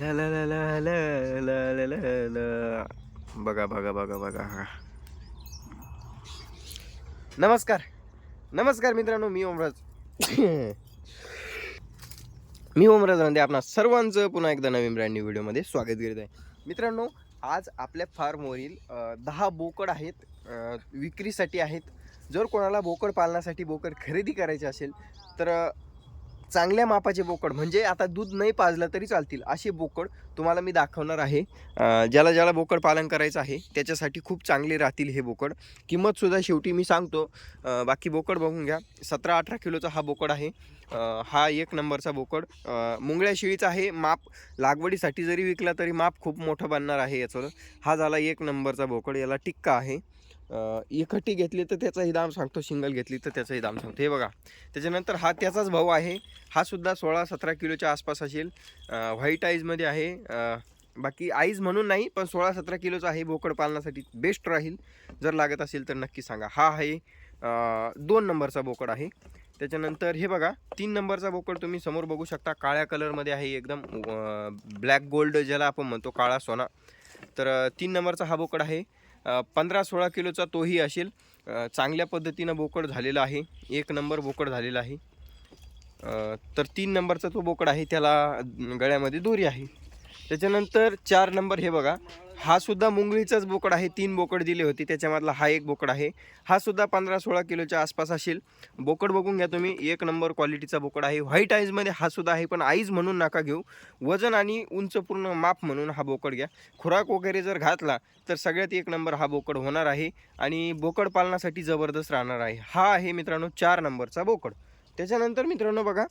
ल ल ल ल ल ल ल बघा बघा बघा बघा. हा नमस्कार. नमस्कार मित्रांनो मी ओमराज. मी ओमराज रांदे आपणा सर्वांचं पुन्हा एकदा नवीन ब्रँड न्यू व्हिडिओमध्ये स्वागत करीत आहे. मित्रांनो आज आपल्या फार्मवरील दहा बोकड आहेत विक्रीसाठी आहेत. जर कोणाला बोकड पालनासाठी बोकड खरेदी करायची असेल तर चांगल्या मापाचे बोकड म्हणजे आता दूध नाही पाजलं तरी चालतील असे बोकड तुम्हाला मी दाखवणार आहे. ज्याला ज्याला बोकड पालन करायचं आहे त्याच्यासाठी खूप चांगले राहतील हे बोकड. किंमतसुद्धा शेवटी मी सांगतो बाकी बोकड बघून घ्या. सतरा अठरा किलोचा हा बोकड आहे. हा एक नंबरचा बोकड. मुंगळ्या शेळीचा आहे माप लागवडीसाठी जरी विकला तरी माप खूप मोठं बनणार आहे याचं. हा झाला एक नंबरचा बोकड याला टिक्का आहे. एकटी घेतली तर त्याचाही दाम सांगतो सिंगल घेतली तर त्याचाही दाम सांगतो. हे बघा त्याच्यानंतर हा त्याचाच भाऊ आहे. हा सुद्धा सोळा सतरा किलोच्या आसपास असेल. व्हाईट आईजमध्ये आहे. बाकी आईज म्हणून नाही पण सोळा सतरा किलोचा आहे बोकड पालनासाठी बेस्ट राहील. जर लागत असेल तर नक्की सांगा. हा आहे दोन नंबरचा बोकड आहे. त्याच्यानंतर हे बघा तीन नंबरचा बोकड तुम्ही समोर बघू शकता. काळ्या कलरमध्ये आहे एकदम ब्लॅक गोल्ड ज्याला आपण म्हणतो काळा सोना. तर तीन नंबरचा हा बोकड आहे. पंधरा सोळा किलोचा तोही असेल. चांगल्या पद्धतीनं बोकड झालेला आहे. एक नंबर बोकड झालेला आहे. तर तीन नंबरचा तो बोकड आहे. त्याला गळ्यामध्ये दोरी आहे. त्याच्यानंतर चार नंबर हे बघा. हा सुद्धा मुंगळीचाच बोकड आहे. तीन बोकड दिले होते. त्याच्यामधला हा एक बोकड आहे. हा सुद्धा पंधरा सोळा किलोच्या आसपास असेल. बोकड बघून घ्या तुम्ही. एक नंबर क्वालिटीचा बोकड आहे. व्हाईट आईजमध्ये हा सुद्धा आहे. पण आईज म्हणून नका घेऊ. वजन आणि उंच पूर्ण माप म्हणून हा बोकड घ्या. खुराक वगैरे जर घातला तर सगळ्यात एक नंबर हा बोकड होणार आहे. आणि बोकड पालनासाठी जबरदस्त राहणार आहे. हा आहे मित्रांनो चार नंबरचा बोकड. त्याच्यानंतर मित्रांनो बघा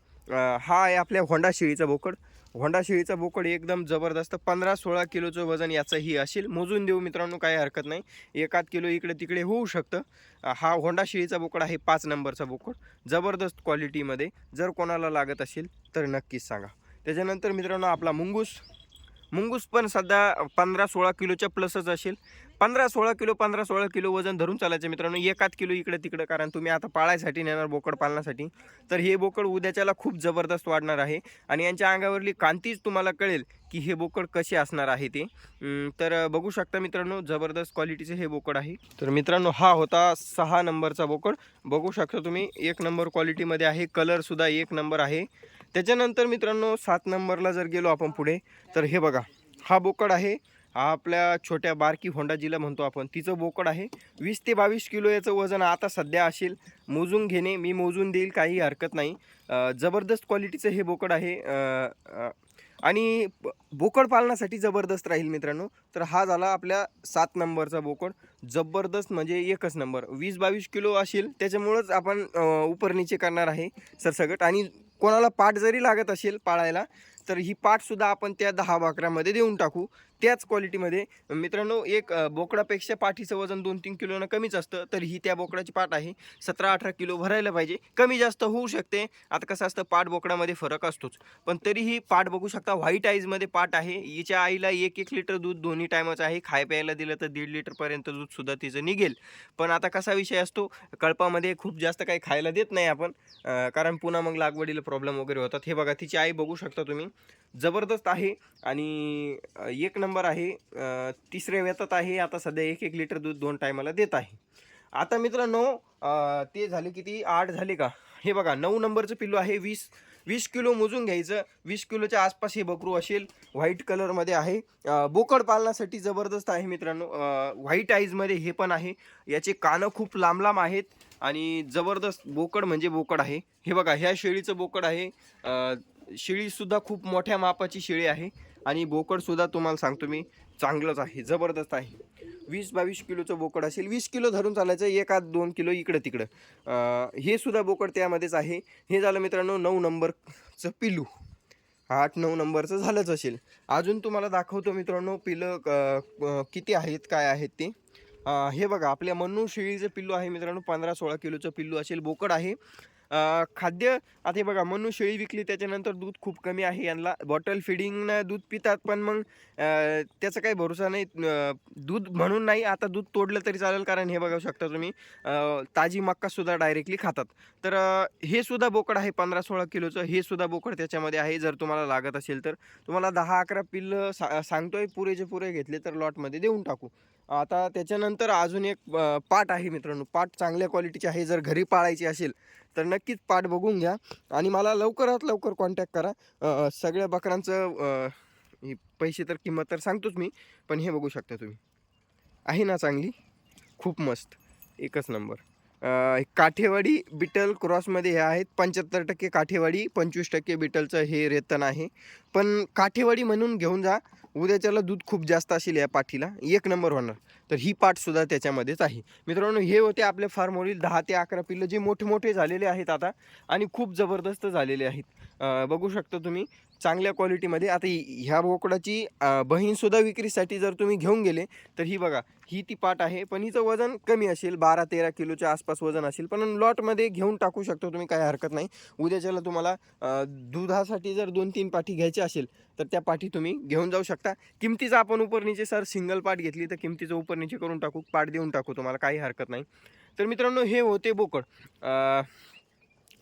हा आहे आपल्या होंडा शेळीचा बोकड. होंडा शेळीचा बोकड एकदम जबरदस्त पंधरा सोळा किलोचं वजन याचंही असेल. मोजून देऊ मित्रांनो काही हरकत नाही. एकात किलो इकडे तिकडे होऊ शकतं. हा होंडा शेळीचा बोकड आहे पाच नंबरचा बोकड. जबरदस्त क्वालिटीमध्ये जर कोणाला लागत असेल तर नक्कीच सांगा. त्याच्यानंतर मित्रांनो आपला मुंगूस. मुंगूस पण सध्या पंधरा सोळा किलोच्या प्लसच असेल. पंधरा सोळा किलो पंधरा सोळा किलो वजन धरून चालायचं मित्रांनो. एकाच किलो इकडे तिकडे कारण तुम्ही आता पाळायसाठी नेणार बोकड पालनासाठी. तर हे बोकड उद्याच्याला खूप जबरदस्त वाढणार आहे. आणि यांच्या अंगावरली कांतीच तुम्हाला कळेल की हे बोकड कसे असणार आहे ते. तर बघू शकता मित्रांनो जबरदस्त क्वालिटीचे हे बोकड आहे. तर मित्रांनो हा होता सहा नंबरचा बोकड. बघू शकता तुम्ही एक नंबर क्वालिटीमध्ये आहे. कलरसुद्धा एक नंबर आहे. त्याच्यानंतर मित्रांनो सात नंबरला जर गेलो आपण पुढे तर हे बघा हा बोकड आहे. हा आपल्या छोट्या बारकी होंडा जिला म्हणतो आपण तिचं बोकड आहे. वीस ते बावीस किलो याचं वजन आता सध्या असेल. मोजून घेणे मी मोजून देईल काही हरकत नाही. जबरदस्त क्वालिटीचं हे बोकड आहे. आणि बोकड पालनासाठी जबरदस्त राहील मित्रांनो. तर हा झाला आपल्या सात नंबरचा बोकड. जबरदस्त म्हणजे एकच नंबर. वीस बावीस किलो असेल त्याच्यामुळंच आपण अं, करणार आहे सरसगट. आणि कोणाला पाठ जरी लागत असेल पाळायला तर ही पाठसुद्धा आपण त्या दहा बाकऱ्यामध्ये देऊन टाकू. त्याच क्वालिटीमध्ये. मित्रांनो एक बोकडापेक्षा पाठीचं वजन दोन तीन किलोनं कमीच असतं तर ही त्या बोकडाची पाठ आहे. सतरा अठरा किलो भरायला पाहिजे. कमी जास्त होऊ शकते. आता कसं असतं पाठ बोकडामध्ये फरक असतोच. पण तरीही पाठ बघू शकता व्हाईट आईजमध्ये पाठ आहे. हिच्या आईला एक एक लिटर दूध दोन्ही टायमाचं आहे. खाय प्यायला दिलं तर दीड लिटरपर्यंत दूधसुद्धा तिचं निघेल. पण आता कसा विषय असतो कळपामध्ये खूप जास्त काही खायला देत नाही आपण कारण पुन्हा मग लागवडीला प्रॉब्लेम वगैरे होतात. हे बघा तिची आई बघू शकता तुम्ही. जबरदस्त आहे आणि एक नंबर नंबर आहे तिसऱ्या वेतात आहे आता सध्या एक एक लिटर दूध दोन टायमाला देत आहे. आता मित्रांनो ते झाले किती? आठ झाले का? हे बघा नऊ नंबरचं पिल्लू आहे वीस वीस किलो मोजून घ्यायचं. वीस किलोच्या आसपास हे बकरू असेल व्हाईट कलरमध्ये आहे. बोकड पालनासाठी जबरदस्त आहे मित्रांनो व्हाईट आईजमध्ये हे पण आहे. याचे कानं खूप लांब लांब आहेत आणि जबरदस्त बोकड म्हणजे बोकड आहे. हे बघा ह्या शेळीचं बोकड आहे. शेळीसुद्धा खूप मोठ्या मापाची शेळी आहे. आणि बोकडसुद्धा तुम्हाला सांगतो मी चांगलंच आहे जबरदस्त आहे. वीस बावीस किलोचं बोकड असेल वीस किलो धरून चालायचं एक आध दोन किलो इकडं तिकडं. हे सुद्धा बोकड त्यामध्येच आहे. हे झालं मित्रांनो नऊ नंबरचं पिलू. आठ नऊ नंबरचं झालंच असेल. अजून तुम्हाला दाखवतो मित्रांनो पिलं किती आहेत काय आहेत ते. हे बघा आपल्या मन्नू शेळीचं पिल्लू आहे मित्रांनो पंधरा सोळा किलोचं पिल्लू असेल बोकड आहे. खाद्य. आता हे बघा मनू शेळी विकली त्याच्यानंतर दूध खूप कमी आहे. यांना बॉटल फिडिंगनं दूध पितात पण मग त्याचा काही भरोसा नाही. दूध म्हणून नाही आता दूध तोडलं तरी चालेल कारण हे बघू शकता तुम्ही ताजी मक्कासुद्धा डायरेक्टली खातात. तर हे सुद्धा बोकड आहे पंधरा सोळा किलोचं. हे सुद्धा बोकड त्याच्यामध्ये आहे जर तुम्हाला लागत असेल तर. तुम्हाला दहा अकरा पिल्ल सा सांगतोय पुरेचे पुरे घेतले तर लॉटमध्ये देऊन टाकू. आता त्याच्यानंतर अजून एक पाट आहे मित्रांनो. पाट चांगल्या क्वालिटीचे आहे. जर घरी पाळायची असेल तर नक्कीच पाठ बघून घ्या. आणि मला लवकरात लवकर कॉन्टॅक्ट करा. सगळ्या बकरांचं पैसे तर किंमत तर सांगतोच मी पण हे बघू शकता तुम्ही. आहे ना चांगली? खूप मस्त. एकच नंबर. काठेवाडी बिटल क्रॉसमध्ये हे आहेत. पंच्याहत्तर टक्के काठेवाडी पंचवीस टक्के बिटलचं हे रेतन आहे. पण काठेवाडी म्हणून घेऊन जा. उद्याच्याला दूध खूप जास्त असेल या पाठीला. एक नंबर होणार. तर ही पाठसुद्धा त्याच्यामध्येच आहे. मित्रांनो हे होते आपल्या फार्मवरील दहा ते अकरा पिल्लं जे मोठे मोठे झालेले आहेत आता आणि खूप जबरदस्त झालेले आहेत. बघू शकता तुम्ही चांगल्या क्वालिटीमध्ये. आता ह्या बोकडाची बहीणसुद्धा विक्रीसाठी जर तुम्ही घेऊन गेले तर ही बघा ही ती पाट आहे. पण हिचं वजन कमी असेल बारा तेरा किलोच्या आसपास वजन असेल. पण लॉटमध्ये घेऊन टाकू शकतो तुम्ही काही हरकत नाही. उद्याच्याला तुम्हाला दुधासाठी जर दोन तीन पाठी घ्यायची असेल तर त्या पाठी तुम्ही घेऊन जाऊ शकता. किमतीचं आपण उपरनीचे सर सिंगल पाट घेतली तर किमतीचं उपर उपरनीचे करून टाकू पाट देऊन टाकू तुम्हाला काही हरकत नाही. तर मित्रांनो हे होते बोकड.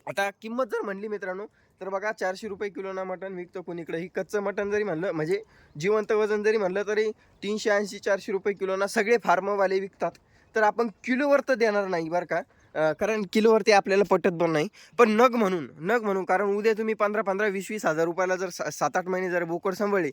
आता किंमत जर म्हणली मित्रांनो तर बघा चारशे रुपये किलोना मटण विकतं कुणीकडे. ही कच्चं मटण जरी म्हणलं म्हणजे जिवंत वजन जरी म्हणलं तरी तीनशे ऐंशी चारशे रुपये किलोना सगळे फार्मवाले विकतात. तर आपण किलोवर तर देणार नाही बरं का? कारण किलोवरती आपल्याला पटत पण नाही. पण नग म्हणून नग म्हणून कारण उद्या तुम्ही पंधरा पंधरा वीस वीस हजार रुपयाला जर सा- सात आठ महिने जर बोकड सांभाळले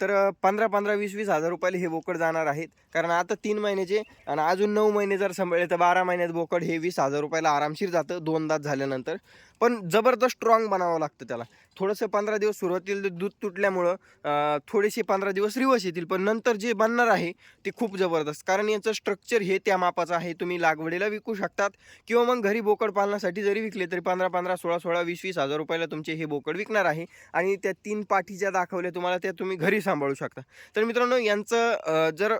तर पंधरा पंधरा वीस वीस हजार रुपयाला हे बोकड जाणार आहेत. कारण आता तीन महिन्याचे आणि अजून नऊ महिने जर सांभाळले तर बारा महिन्यात बोकड हे वीस हजार रुपयाला आरामशीर जातं दोन दात झाल्यानंतर. पण जबरदस्त स्ट्रॉंग बनावं लागतं त्याला. थोडंसं पंधरा दिवस सुरुवातीला दूध तुटल्यामुळं थोडेसे पंधरा दिवस रिवर्स येतील. पण नंतर जे बनणार आहे ते खूप जबरदस्त. कारण याचं स्ट्रक्चर हे त्या मापाचं आहे. तुम्ही लागवडीला विकू शकतात. किंवा मग घरी बोकड पालनासाठी जरी विकले तरी पंधरा पंधरा सोळा सोळा वीस वीस हजार रुपयाला तुमचे हे बोकड विकणार आहे. आणि त्या तीन पाठीच्या दाखवल्या तुम्हाला त्या तुम्ही घरी सांभाळू शकता. तर मित्रांनो यांचं जर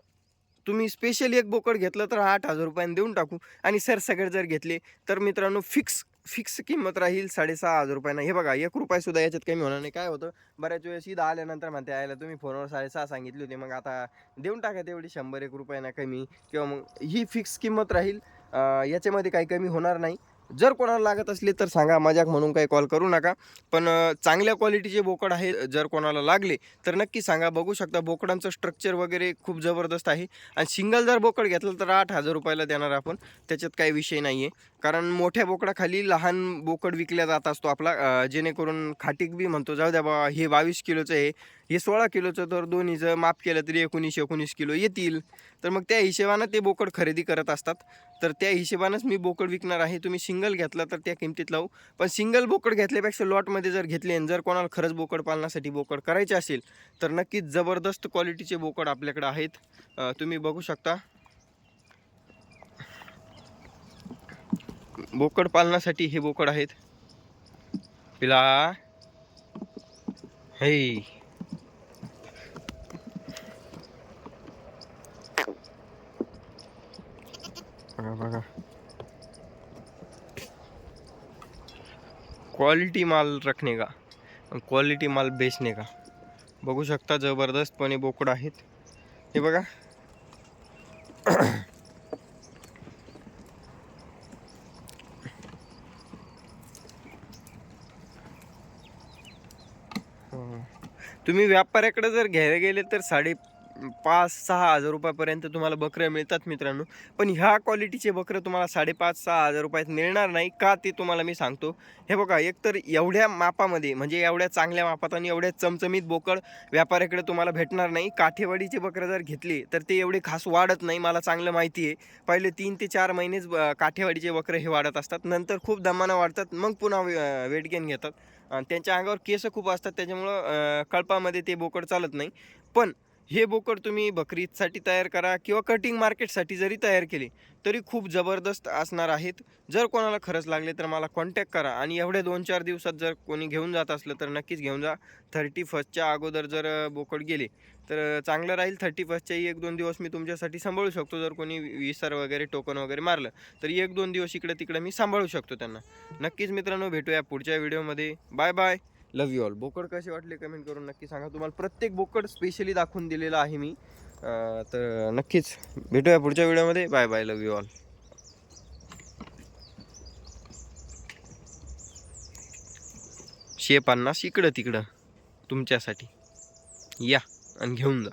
तुम्ही स्पेशल एक बोकड घेतलं तर आठ हजार रुपयाने देऊन टाकू. आणि सर सगळे जर घेतले तर मित्रांनो फिक्स फिक्स किंमत राहील साडेसहा हजार रुपयांना. हे बघा एक रुपया सुद्धा याच्यात कमी होणार नाही. काय होतं? बऱ्याच वेळेस इथं आल्यानंतर म्हणते आयला तुम्ही फोनवर साडेसहा सांगितली होती. मग आता देऊन टाका तेवढी शंभर एक रुपयांना कमी. किंवा मग ही फिक्स किंमत राहील. याच्यामध्ये काही कमी होणार नाही. जर कोणाला लागत असले तर सांगा मजाक म्हणून काही कॉल करू नका. पण चांगल्या क्वालिटीचे बोकड आहे जर कोणाला लागले तर नक्की सांगा. बघू शकता बोकडांचं स्ट्रक्चर वगैरे खूप जबरदस्त आहे. आणि सिंगल जर बोकड घेतलं तर आठ हजार रुपयाला देणार आपण. त्याच्यात काही विषय नाही आहे कारण मोठ्या बोकडाखाली लहान बोकड विकल्या जात असतो आपला. जेणेकरून खाटीक बी म्हणतो जाऊ द्या बा हे बावीस किलोचं आहे. हे सोळा किलोचं तर दोन्हीचं माप केलं तरी एकोणीस एकोणीस किलो येतील. तर मग त्या हिशेबानं ते बोकड खरेदी करत असतात. तर त्या हिशेबानंच मी बोकड विकणार आहे. तुम्ही सिंगल घेतला तर त्या किमतीत लावू. पण सिंगल बोकड घेतल्यापेक्षा लॉटमध्ये जर घेतले आणि जर कोणाला खरंच बोकड पालनासाठी बोकड करायचे असेल तर नक्कीच जबरदस्त क्वालिटीचे बोकड आपल्याकडे आहेत. तुम्ही बघू शकता. बोकड पालनासाठी हे बोकड आहेत. पिला. हे. बघा बघा. क्वालिटी माल रखने का? क्वालिटी माल बेचणे का? बघू शकता जबरदस्तपणे बोकड आहेत. हे बघा. तुम्ही व्यापाऱ्याकडे जर घ्यायला गेले तर साडे पाच सहा हजार रुपयापर्यंत तुम्हाला बकऱ्या मिळतात मित्रांनो. पण ह्या क्वालिटीचे बकरं तुम्हाला साडेपाच सहा हजार रुपयात मिळणार नाही का ते तुम्हाला मी सांगतो. हे बघा एकतर एवढ्या मापामध्ये म्हणजे एवढ्या चांगल्या मापात आणि एवढ्या चमचमीत बोकड व्यापाऱ्याकडे तुम्हाला भेटणार नाही. काठेवाडीचे बकरं जर घेतले तर ते एवढे खास वाढत नाही मला चांगलं माहिती आहे. पहिले तीन ते चार महिनेच काठेवाडीचे बकरं हे वाढत असतात. नंतर खूप दमानं वाढतात मग पुन्हा वेट गेन घेतात. आणि त्यांच्या अंगावर केस खूप असतात त्याच्यामुळं कळपामध्ये ते बोकड चालत नाही. पण हे बोकड तुम्ही बकरीसाठी तयार करा किंवा कटिंग मार्केटसाठी जरी तयार केले तरी खूप जबरदस्त असणार आहेत. जर कोणाला खरंच लागले तर मला कॉन्टॅक्ट करा आणि एवढ्या दोन चार दिवसात जर कोणी घेऊन जात असलं तर नक्कीच घेऊन जा. थर्टी फर्स्टच्या अगोदर जर बोकड गेले तर चांगलं राहील. थर्टी फर्स्टच्याही एक दोन दिवस मी तुमच्यासाठी सांभाळू शकतो. जर कोणी विसर वगैरे टोकन वगैरे मारलं तर एक दोन दिवस इकडं तिकडं मी सांभाळू शकतो त्यांना. नक्कीच मित्रांनो भेटूया पुढच्या व्हिडिओमध्ये bye bye love you all बोकड कसे वाटले कमेंट करून नक्की सांगा. तुम्हाला प्रत्येक बोकड स्पेशली दाखवून दिलेलं आहे मी. तर नक्कीच भेटूया पुढच्या व्हिडिओमध्ये bye bye love you all शे पन्नास इकडं तिकडं. तुमच्यासाठी. या आणि घेऊन जा.